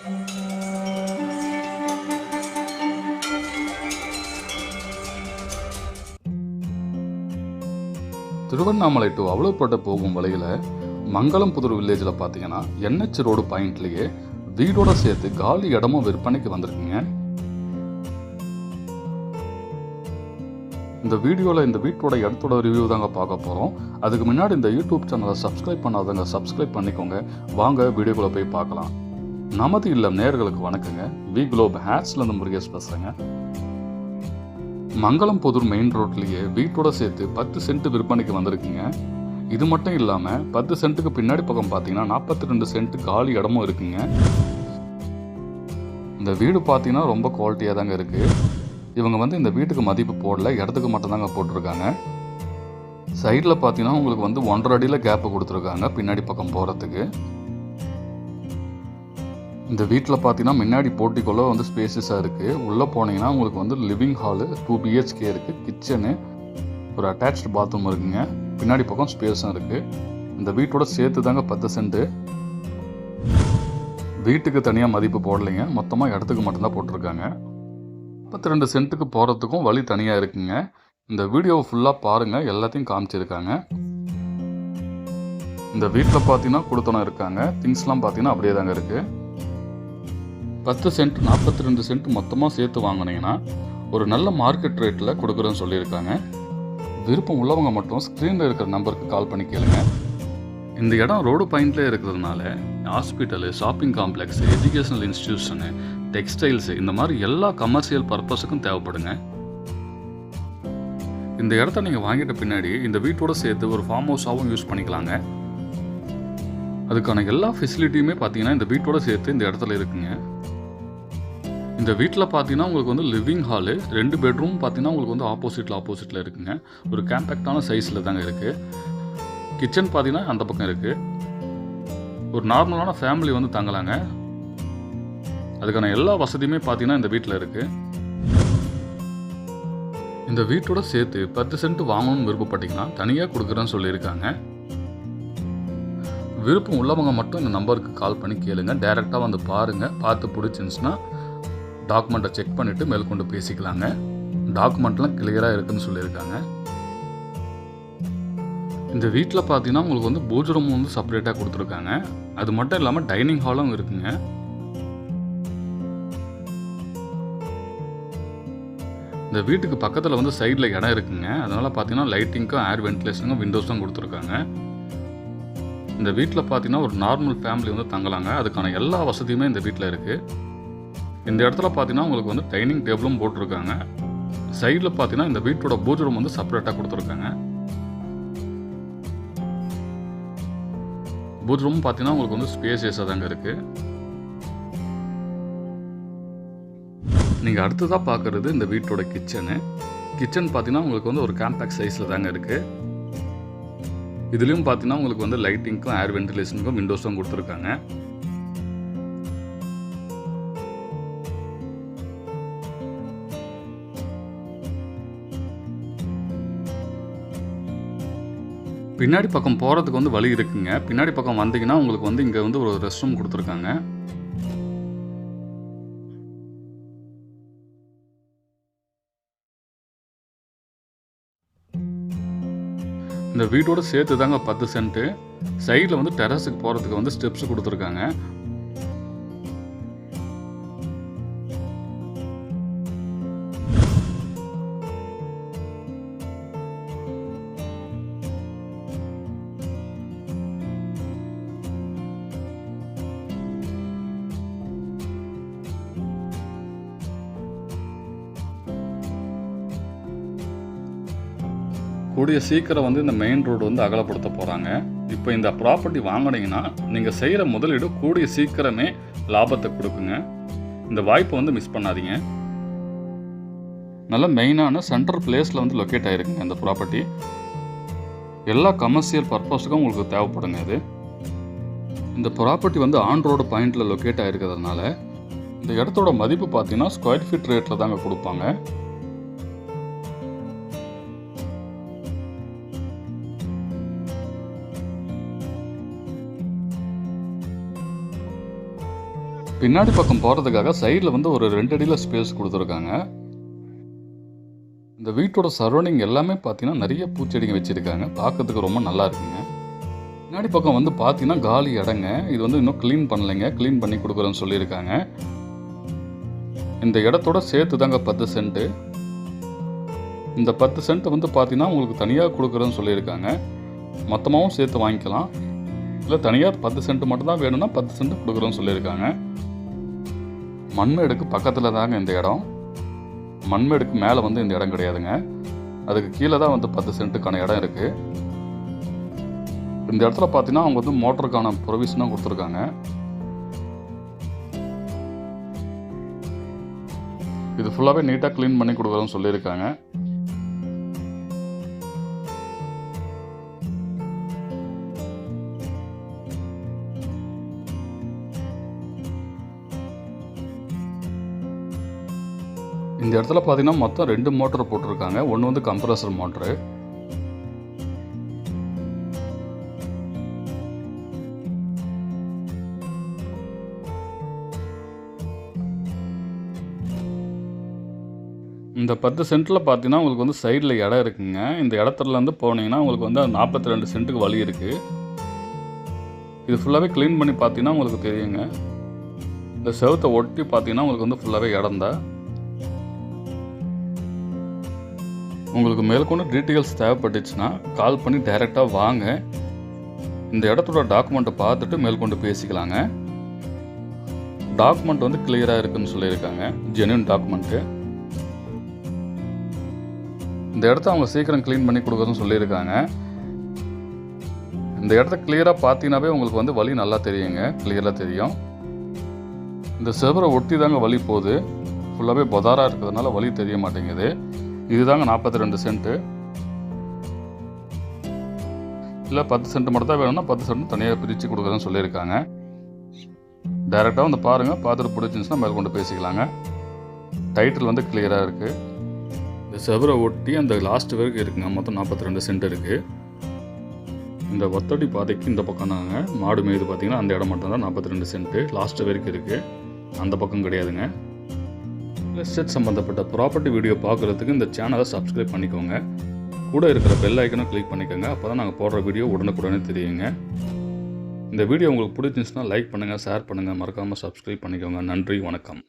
Tiruvannamalai to அவலப்பட்ட போகும் வழியில் மங்களம் புதூர் வில்லேஜில் பார்த்தீங்கன்னா என்ஹெச் ரோடு பாயிண்ட்லேயே வீடோட சேர்த்து காலி இடமும் விற்பனைக்கு வந்திருக்குங்க. இந்த வீடியோவில் இந்த வீட்டோட இடத்தோட ரிவ்யூ தாங்க பார்க்க போகிறோம் அதுக்கு முன்னாடி இந்த யூடியூப் சேனலை சப்ஸ்கிரைப் பண்ணாதவங்க சப்ஸ்கிரைப் பண்ணிக்கோங்க. வாங்க வீடியோக்குள்ளே போய் பார்க்கலாம். நமது இல்லம் நேர்களுக்கு வணக்கங்க. வி குளோப் ஹேட்ஸ்லேருந்து முருகேஷ் பேசுகிறேங்க மங்களம் புதூர் மெயின் ரோட்லேயே வீட்டோட சேர்த்து பத்து சென்ட் விற்பனைக்கு வந்திருக்குங்க. இது மட்டும் இல்லாமல் பத்து சென்ட்டுக்கு பின்னாடி பக்கம் பார்த்தீங்கன்னா நாற்பத்தி ரெண்டு சென்ட் காலி இடமும் இருக்குங்க. இந்த வீடு பார்த்தீங்கன்னா ரொம்ப குவாலிட்டியாக தாங்க இருக்குது இவங்க வந்து இந்த வீட்டுக்கு மதிப்பு போடல இடத்துக்கு மட்டும்தாங்க போட்டிருக்காங்க. சைடில் பார்த்தீங்கன்னா உங்களுக்கு வந்து ஒன்றரை அடியில் கேப்பு கொடுத்துருக்காங்க பின்னாடி பக்கம் போகிறதுக்கு இந்த வீட்டில் பார்த்தீங்கன்னா முன்னாடி போட்டிக்குள்ளே வந்து ஸ்பேசஸாக இருக்குது உள்ளே போனீங்கன்னா உங்களுக்கு வந்து லிவிங் ஹாலு டூ பிஹெச்கே இருக்குது கிச்சனு ஒரு அட்டாச்சு பாத்ரூம் இருக்குங்க. பின்னாடி பக்கம் ஸ்பேஸும் இருக்குது இந்த வீட்டோட சேர்த்து தாங்க பத்து சென்ட்டு வீட்டுக்கு தனியாக மதிப்பு போடலைங்க. மொத்தமாக இடத்துக்கு மட்டும்தான் போட்டிருக்காங்க. முப்பத்தி ரெண்டு சென்ட்டுக்கு போகிறதுக்கும் வழி தனியாக இருக்குங்க. இந்த வீடியோவை ஃபுல்லாக பாருங்கள் எல்லாத்தையும் காமிச்சிருக்காங்க. இந்த வீட்டில் பார்த்தீங்கன்னா கொடுத்தனம் இருக்காங்க. திங்ஸ்லாம் பார்த்தீங்கன்னா அப்படியே தாங்க இருக்குது பத்து சென்ட் நாற்பத்தி ரெண்டு சென்ட் மொத்தமாக சேர்த்து வாங்கினீங்கன்னா ஒரு நல்ல மார்க்கெட் ரேட்டில் கொடுக்குறேன்னு சொல்லியிருக்காங்க. விருப்பம் உள்ளவங்க மட்டும் ஸ்க்ரீனில் இருக்கிற நம்பருக்கு கால் பண்ணி கேளுங்க. இந்த இடம் ரோடு பாயிண்ட்லேயே இருக்கிறதுனால hospital shopping complex educational institution textiles இந்த மாதிரி எல்லா கமர்ஷியல் பர்பஸுக்கும் தேவைப்படுங்க. இந்த இடத்த நீங்கள் வாங்கிட்ட பின்னாடி இந்த வீட்டோட சேர்த்து ஒரு ஃபார்ம் ஹவுஸாகவும் யூஸ் பண்ணிக்கலாங்க. அதுக்கான எல்லா ஃபெசிலிட்டியுமே பார்த்தீங்கன்னா இந்த வீட்டோட சேர்த்து இந்த இடத்துல இருக்குங்க. இந்த வீட்டில் பார்த்தீங்கன்னா உங்களுக்கு வந்து லிவிங் ஹாலு ரெண்டு பெட்ரூம் பார்த்தீங்கன்னா உங்களுக்கு வந்து ஆப்போசிட்டில் ஆப்போசிட்டில் இருக்குங்க. ஒரு கேம்பேக்டான சைஸில் தாங்க இருக்குது கிச்சன் பார்த்தீங்கன்னா அந்த பக்கம் இருக்குது ஒரு நார்மலான ஃபேமிலி வந்து தங்கலாங்க. அதுக்கான எல்லா வசதியுமே பார்த்தீங்கன்னா இந்த வீட்டில் இருக்குது இந்த வீட்டோட சேர்த்து பத்து சென்ட் வாங்கணும்னு விருப்பப்பட்டீங்கன்னா தனியாக கொடுக்குறேன்னு சொல்லியிருக்காங்க. விருப்பம் உள்ளவங்க மட்டும் இந்த நம்பருக்கு கால் பண்ணி கேளுங்க. டைரெக்டாக வந்து பாருங்கள் பார்த்து பிடிச்சிருந்துச்சுன்னா டாக்குமெண்ட்டை செக் பண்ணிவிட்டு மேற்கொண்டு பேசிக்கலாங்க. டாக்குமெண்ட்லாம் கிளியராக இருக்குன்னு சொல்லியிருக்காங்க. இந்த வீட்டில் பார்த்தீங்கன்னா உங்களுக்கு வந்து பூஜரமும் ரூம் வந்து செப்பரேட்டாக கொடுத்துருக்காங்க. அது மட்டும் இல்லாமல் டைனிங் ஹாலும் இருக்குங்க. இந்த வீட்டுக்கு பக்கத்தில் வந்து சைடில் இடம் இருக்குங்க. அதனால் பார்த்தீங்கன்னா லைட்டிங்க்கும் ஏர் வென்டிலேஷனுக்கும் விண்டோஸும் கொடுத்துருக்காங்க. இந்த வீட்டில் பார்த்தீங்கன்னா ஒரு நார்மல் ஃபேமிலி வந்து தங்கலாங்க. அதுக்கான எல்லா வசதியுமே இந்த வீட்டில் இருக்குது இந்த இடத்துல பார்த்தீங்கன்னா உங்களுக்கு வந்து டைனிங் டேபிளும் போட்டிருக்காங்க. சைடில் பார்த்தீங்கன்னா இந்த வீட்டோட பூஜ் ரூம் வந்து செப்பரேட்டாக கொடுத்துருக்காங்க. பூஜ் ரூம் பார்த்தீங்கன்னா உங்களுக்கு வந்து ஸ்பேசியஸாக தாங்க இருக்குது நீங்கள் அடுத்ததாக பார்க்குறது இந்த வீட்டோட கிச்சனு கிச்சன் பார்த்தீங்கன்னா உங்களுக்கு வந்து ஒரு கேம்பேக் சைஸில் தாங்க இருக்குது இதுலேயும் பார்த்தீங்கன்னா உங்களுக்கு வந்து லைட்டிங்க்கும் ஏர் வென்டிலேஷனுக்கும் விண்டோஸும் கொடுத்துருக்காங்க. பின்னாடி பக்கம் போகிறதுக்கு வந்து வழி இருக்குங்க. பின்னாடி பக்கம் வந்தீங்கன்னா உங்களுக்கு வந்து இங்கே வந்து ஒரு ரெஸ்ட் ரூம் கொடுத்துருக்காங்க. இந்த வீட்டோட சேர்த்து தாங்க பத்து சென்ட்டு சைடில் வந்து டெரஸுக்கு போகிறதுக்கு வந்து ஸ்டெப்ஸ் கொடுத்துருக்காங்க. கூடிய சீக்கிரம் வந்து இந்த மெயின் ரோடு வந்து அகலப்படுத்த போகிறாங்க இப்போ இந்த ப்ராப்பர்ட்டி வாங்கினீங்கன்னா நீங்கள் செய்கிற முதலீடு கூடிய சீக்கிரமே லாபத்தை கொடுக்குங்க. இந்த வாய்ப்பை வந்து மிஸ் பண்ணாதீங்க. நல்ல மெயினான சென்ட்ரல் பிளேஸில் வந்து லொக்கேட் ஆகிருக்குங்க இந்த ப்ராப்பர்ட்டி எல்லா கமர்ஷியல் பர்பஸுக்கும் உங்களுக்கு தேவைப்படுங்க இது. இந்த ப்ராப்பர்ட்டி வந்து ஆன் ரோடு பாயிண்டில் லொக்கேட் ஆகிருக்கிறதுனால இந்த இடத்தோட மதிப்பு பார்த்தீங்கன்னா ஸ்கொயர் ஃபீட் ரேட்டில் தாங்க கொடுப்பாங்க. பின்னாடி பக்கம் போகிறதுக்காக சைடில் வந்து ஒரு ரெண்டு அடியில் ஸ்பேஸ் கொடுத்துருக்காங்க. இந்த வீட்டோட சரௌண்டிங் எல்லாமே பார்த்தீங்கன்னா நிறைய பூச்செடிங்க வச்சுருக்காங்க. பார்க்கறதுக்கு ரொம்ப நல்லா இருக்குங்க. பின்னாடி பக்கம் வந்து பார்த்தீங்கன்னா காலி இடங்க. இது வந்து இன்னும் க்ளீன் பண்ணலைங்க. க்ளீன் பண்ணி கொடுக்குறேன்னு சொல்லியிருக்காங்க. இந்த இடத்தோட சேர்த்து தாங்க பத்து சென்ட்டு இந்த பத்து சென்ட் வந்து பார்த்தீங்கன்னா உங்களுக்கு தனியாக கொடுக்குறேன்னு சொல்லியிருக்காங்க. மொத்தமாகவும் சேர்த்து வாங்கிக்கலாம். இல்லை தனியாக பத்து சென்ட் மட்டும் தான் வேணும்னா பத்து சென்ட் கொடுக்குறோன்னு சொல்லியிருக்காங்க. மண்மேடுக்கு பக்கத்தில் தாங்க இந்த இடம். மண்மேடுக்கு மேலே வந்து இந்த இடம் கிடையாதுங்க. அதுக்கு கீழே தான் வந்து பத்து சென்ட்டுக்கான இடம் இருக்குது இந்த இடத்துல பார்த்தீங்கன்னா அவங்க வந்து மோட்டருக்கான ப்ரொவிஷனும் கொடுத்துருக்காங்க. இது ஃபுல்லாகவே நீட்டாக க்ளீன் பண்ணி கொடுக்குறோன்னு சொல்லியிருக்காங்க. இந்த இடத்துல பார்த்தீங்கன்னா மொத்தம் ரெண்டு மோட்டர் போட்டிருக்காங்க. ஒன்று வந்து கம்ப்ரஸர் மோட்ரு இந்த பத்து சென்ட்டில் பார்த்தீங்கன்னா உங்களுக்கு வந்து சைடில் இடம் இருக்குங்க. இந்த இடத்துலேருந்து போனீங்கன்னா உங்களுக்கு வந்து நாற்பத்தி ரெண்டு சென்ட்டுக்கு வழி இருக்குது இது ஃபுல்லாகவே க்ளீன் பண்ணி பார்த்தீங்கன்னா உங்களுக்கு தெரியுங்க. இந்த செவத்தை ஒட்டி பார்த்தீங்கன்னா உங்களுக்கு வந்து ஃபுல்லாகவே இடம் தான் உங்களுக்கு மேற்கொண்டு டீட்டெயில்ஸ் தேவைப்பட்டுச்சுன்னா கால் பண்ணி டைரெக்டாக வாங்க. இந்த இடத்தோட டாக்குமெண்ட்டை பார்த்துட்டு மேற்கொண்டு பேசிக்கலாங்க. டாக்குமெண்ட் வந்து கிளியராக இருக்குன்னு சொல்லியிருக்காங்க. ஜென்யூன் டாக்குமெண்ட்டு இந்த இடத்த அவங்க சீக்கிரம் க்ளீன் பண்ணி கொடுக்குறதுன்னு சொல்லியிருக்காங்க. இந்த இடத்த கிளியராக பார்த்தீங்கன்னாவே உங்களுக்கு வந்து வழி நல்லா தெரியுங்க. கிளியராக தெரியும். இந்த செவரை ஒட்டி தாங்க வழி போகுது ஃபுல்லாகவே பொதாராக இருக்கிறதுனால வழி தெரிய மாட்டேங்குது. இதுதாங்க நாற்பத்தி ரெண்டு சென்ட்டு இல்லை பத்து சென்ட் மட்டும் தான் வேணும்னா பத்து சென்ட் தனியாக பிரித்து கொடுக்குறேன்னு சொல்லியிருக்காங்க. டைரெக்டாக வந்து பாருங்கள் பார்த்துட்டு பிடிச்சிருந்துச்சுன்னா மேல் கொண்டு பேசிக்கலாங்க. டைட்டில் வந்து கிளியராக இருக்குது இந்த செவரை ஒட்டி அந்த லாஸ்ட் வரைக்கும் இருக்குங்க மொத்தம் நாற்பத்தி ரெண்டு சென்ட் இருக்குது இந்த ஒத்தடி பாதைக்கு இந்த பக்கம் தாங்க மாடு மேய்து பார்த்தீங்கன்னா அந்த இடம் மட்டும்தான் நாற்பத்தி ரெண்டு சென்ட்டு லாஸ்ட் வரைக்கும் இருக்குது அந்த பக்கம் கிடையாதுங்க. எஸ்டேட் சம்மந்தப்பட்ட ப்ராப்பர்ட்டி வீடியோ பார்க்குறதுக்கு இந்த சேனலை சப்ஸ்கிரைப் பண்ணிக்கோங்க. கூட இருக்கிற பெல் ஐக்கனை கிளிக் பண்ணிக்கோங்க. அப்போ தான் நாங்கள் போடுற வீடியோ உடனுக்குடனே தெரியுங்க. இந்த வீடியோ உங்களுக்கு பிடிச்சிருந்துச்சுன்னா லைக் பண்ணுங்கள் ஷேர் பண்ணுங்கள் மறக்காமல் சப்ஸ்கிரைப் பண்ணிக்கோங்க. நன்றி வணக்கம்.